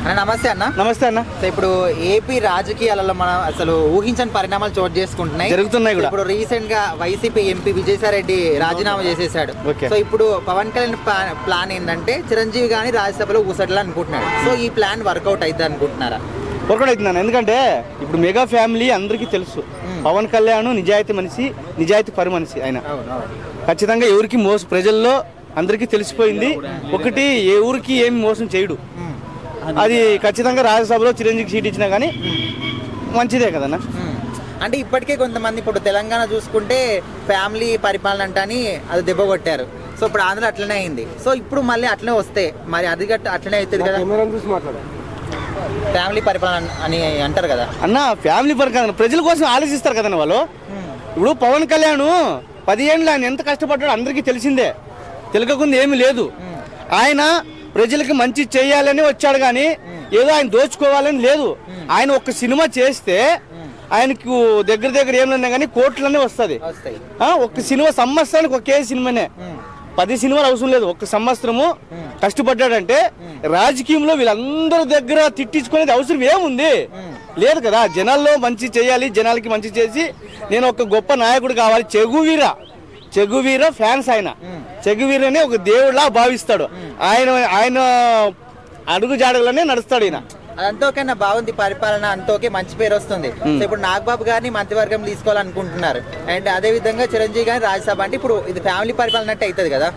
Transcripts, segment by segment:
అన్న నమస్తే అన్న. నమస్తే అన్న. సో ఇప్పుడు ఏపీ రాజకీయాలలో మనం అసలు ఊహించని పరిణామాలు చోటు చేసుకుంటున్నాయి. జరుగుతున్నాయి కూడా. ఇప్పుడు రీసెంట్గా వైసీపీ ఎంపీ విజయసాయి రెడ్డి రాజీనామా చేసేసాడు. సో ఇప్పుడు పవన్ కళ్యాణ్ ప్లా- ప్లాన్ ఏంటంటే చిరంజీవి గాని రాజ్యసభలో ఊసడాలి అనుకుంటున్నాడు. సో ఈ ప్లాన్ వర్కౌట్ అవుతుంది అనుకుంటున్నారా? వర్కౌట్ అవుతుందన్న ఎందుకంటే ఇప్పుడు మెగా ఫ్యామిలీ అందరికీ తెలుసు. పవన్ కళ్యాణ్ నిజాయితీ మనిషి నిజాయితీ పరి మనిషి ఆయన ఖచ్చితంగా ఎవరికి మోసం ప్రజల్లో అందరికీ తెలిసిపోయింది. ఒకటి ఏ ఊరికి ఏమి మోసం చేయడు. అది ఖచ్చితంగా రాజ్యసభలో చిరంజీవికి సీట్ ఇచ్చినా కానీ మంచిదే కదన్న. అంటే ఇప్పటికే కొంతమంది ఇప్పుడు తెలంగాణ చూసుకుంటే ఫ్యామిలీ పరిపాలన అంటని అది దెబ్బ కొట్టారు. సో ఇప్పుడు ఆంధ్ర అట్లనే అయింది. సో ఇప్పుడు మళ్ళీ అట్లనే వస్తే మరి అది గట్ట అట్లనే అవుతుంది కదా? ఫ్యామిలీ పరిపాలన అని అంటారు కదా? అన్న ఫ్యామిలీ పర్ కదన్న ప్రజల కోసం ఆలోచిస్తారు కదన్న వాళ్ళు? ఇప్పుడు పవన్ కళ్యాణ్ పదిహేనులు ఆయన ఎంత కష్టపడ్డాడో అందరికీ తెలిసిందే. తెలియకుండా ఏమీ లేదు. ఆయన ప్రజలకి మంచి చేయాలని వచ్చాడు కానీ ఏదో ఆయన దోచుకోవాలని లేదు. ఆయన ఒక సినిమా చేస్తే ఆయనకు దగ్గర దగ్గర ఏమన్నా కానీ కోట్లనే వస్తుంది. ఒక సినిమా సంవత్సరానికి ఒకే సినిమానే పది సినిమాలు అవసరం లేదు. ఒక సంవత్సరము కష్టపడ్డాడంటే రాజకీయంలో వీళ్ళందరి దగ్గర తిట్టించుకునేది అవసరం ఏముంది? లేదు కదా. జనాల్లో మంచి చేయాలి జనాలకి మంచి చేసి నేను ఒక గొప్ప నాయకుడు కావాలి. చెగువీర చెగువీర ఫ్యాన్స్ ఆయన. చెగువీరని ఒక దేవుడిలా భావిస్తాడు. ఆయన ఆయన అడుగు జాడలోనే నడుస్తాడు ఈయన. అదంతా ఓకేనా బాగుంది పరిపాలన అంతా ఓకే మంచి పేరు వస్తుంది. సో ఇప్పుడు నాగబాబు గారిని మంత్రివర్గం తీసుకోవాలనుకుంటున్నారు. అండ్ అదే విధంగా చిరంజీవి గారిని రాజ్యసభ అంటే ఇప్పుడు ఇది ఫ్యామిలీ పరిపాలన అంటే అవుతుంది కదా?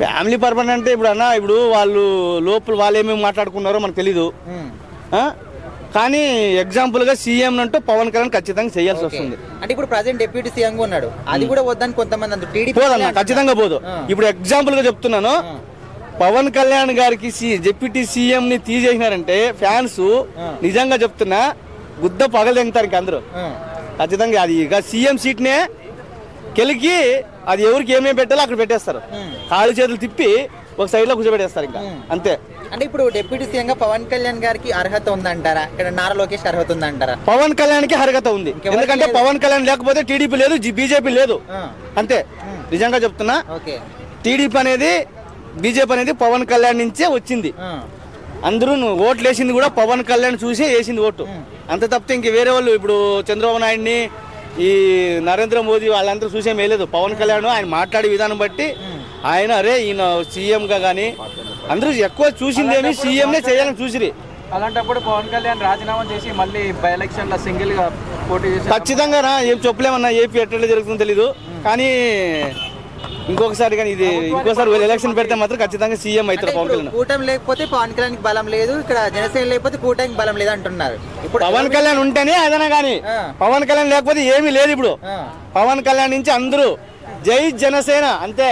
ఫ్యామిలీ పర్పన్ అంటే ఇప్పుడు అన్న ఇప్పుడు వాళ్ళు లోపల వాళ్ళు ఏమేమి మాట్లాడుకున్నారో మనకు తెలీదు? కానీ ఎగ్జాంపుల్గా సీఎం అంటూ పవన్ కళ్యాణ్ ఖచ్చితంగా చేయాల్సి. వస్తుంది అంటే ఇప్పుడు ప్రజెంట్ డిప్యూటీ సీఎం ఉన్నాడు అది కూడా వద్దని కొంతమంది అంటారు టీడీపీ పోదన్న ఖచ్చితంగా పోదు. ఇప్పుడు ఎగ్జాంపుల్గా చెప్తున్నాను. పవన్ కళ్యాణ్ గారికి డిప్యూటీ సీఎం ని తీసేసినారంటే ఫ్యాన్స్. నిజంగా చెప్తున్నా గుద్ద పగలెంగుతారు ఇంక అందరూ. ఖచ్చితంగా అది ఇక సీఎం సీట్ నే కెలికి అది ఎవరికి ఏమేమి పెట్టాలో అక్కడ పెట్టేస్తారు. కాళ్ళు చేతులు తిప్పి ఒక సైడ్లో కూర్చోబెట్టేస్తారు ఇంకా. అంతే. అంటే ఇప్పుడు డిప్యూటీ సీఎం గా పవన్ కళ్యాణ్ గారికి అర్హత ఉందంటారా? ఇక్కడ నారా లోకేష్ అర్హత ఉందంటారా? పవన్ కళ్యాణ్కి అర్హత ఉంది. ఎందుకంటే. పవన్ కళ్యాణ్ లేకపోతే టీడీపీ లేదు బీజేపీ లేదు. అంతే. నిజంగా చెప్తున్నా టీడీపీ అనేది బీజేపీ అనేది పవన్ కళ్యాణ్ నుంచే వచ్చింది. అందరూ ఓట్లు వేసింది కూడా పవన్ కళ్యాణ్ చూసే వేసింది ఓటు. అంత తప్పితే ఇంక వేరే వాళ్ళు ఇప్పుడు చంద్రబాబు నాయుడిని ఈ నరేంద్ర మోదీ వాళ్ళందరూ చూసే వేయలేదు. పవన్ కళ్యాణ్ ఆయన మాట్లాడే విధానం బట్టి ఆయన అరే ఈయన సీఎం గా కానీ అందరూ ఎక్కువ చూసిందేమి సీఎంనే చేయాలని చూసిరి. అలాంటప్పుడు పవన్ కళ్యాణ్ రాజీనామా చేసి మళ్ళీ బై ఎలక్షన్లో సింగిల్గా పోటీ చేసి ఖచ్చితంగా రా ఏం చెప్పలేమన్నా ఏపీ ఎట్లా జరుగుతుందో తెలీదు. కానీ ఇంకొకసారి కానీ ఇది ఇంకోసారి ఎలక్షన్ పెడితే మాత్రం ఖచ్చితంగా సీఎం అవుతారు పవన్ కళ్యాణ్. కూటమి లేకపోతే పవన్ కళ్యాణ్ బలం లేదు ఇక్కడ జనసేన లేకపోతే కూటమికి బలం లేదు అంటున్నారు ఇప్పుడు పవన్ కళ్యాణ్ ఉంటేనే ఏదైనా కానీ. పవన్ కళ్యాణ్ లేకపోతే ఏమీ లేదు ఇప్పుడు. పవన్ కళ్యాణ్ నుంచి అందరూ జై జనసేన అంతే.